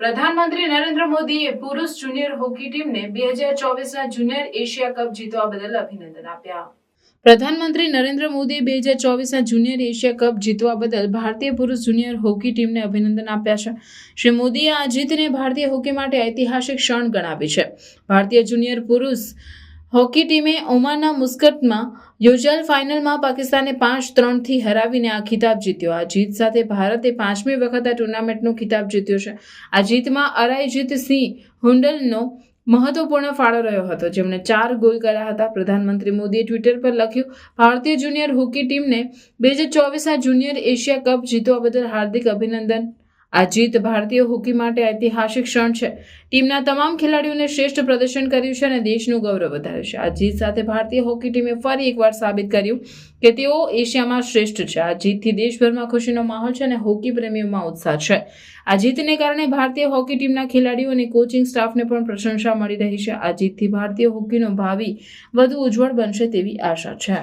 પ્રધાનમંત્રી નરેન્દ્ર મોદીએ પુરુષ જુનિયર હોકી ટીમને બે હજાર ચોવીસના જુનિયર એશિયા કપ જીતવા બદલ અભિનંદન આપ્યા. પ્રધાનમંત્રી નરેન્દ્ર મોદીએ બે હજાર ચોવીસના જુનિયર એશિયા કપ જીતવા બદલ ભારતીય પુરુષ જુનિયર હોકી ટીમને અભિનંદન આપ્યા છે. શ્રી મોદીએ આ જીતને ભારતીય હોકી માટે ઐતિહાસિક ક્ષણ ગણાવી છે. ભારતીય જુનિયર પુરુષ હોકી ટીમે ઓમાનના મુસ્કટમાં યોજાયેલ ફાઇનલમાં પાકિસ્તાને પાંચ ત્રણથી હરાવીને આ ખિતાબ જીત્યો. આ જીત સાથે ભારતે પાંચમી વખત આ ટુર્નામેન્ટનો ખિતાબ જીત્યો છે. આ જીતમાં અરાયજીત સિંહ હુંડલનો મહત્વપૂર્ણ ફાળો રહ્યો હતો. જેમણે ચાર ગોલ કર્યા હતા. પ્રધાનમંત્રી મોદીએ ટ્વિટર પર લખ્યું, ભારતીય જુનિયર હોકી ટીમને બે હજાર ચોવીસના જુનિયર એશિયા કપ જીતવા બદલ હાર્દિક અભિનંદન. આ જીત ભારતીય હોકી માટે ઐતિહાસિક ક્ષણ છે. ટીમના તમામ ખેલાડીઓને શ્રેષ્ઠ પ્રદર્શન કર્યું છે અને દેશનું ગૌરવ વધાર્યું છે. આ જીત સાથે ભારતીય હોકી ટીમે ફરી એકવાર સાબિત કર્યું કે તેઓ એશિયામાં શ્રેષ્ઠ છે. આ જીતથી દેશભરમાં ખુશીનો માહોલ છે અને હોકી પ્રેમીઓમાં ઉત્સાહ છે. આ જીતને કારણે ભારતીય હોકી ટીમના ખેલાડીઓ અને કોચિંગ સ્ટાફને પણ પ્રશંસા મળી રહી છે. આ જીતથી ભારતીય હોકીનો ભાવિ વધુ ઉજ્જવળ બનશે તેવી આશા છે.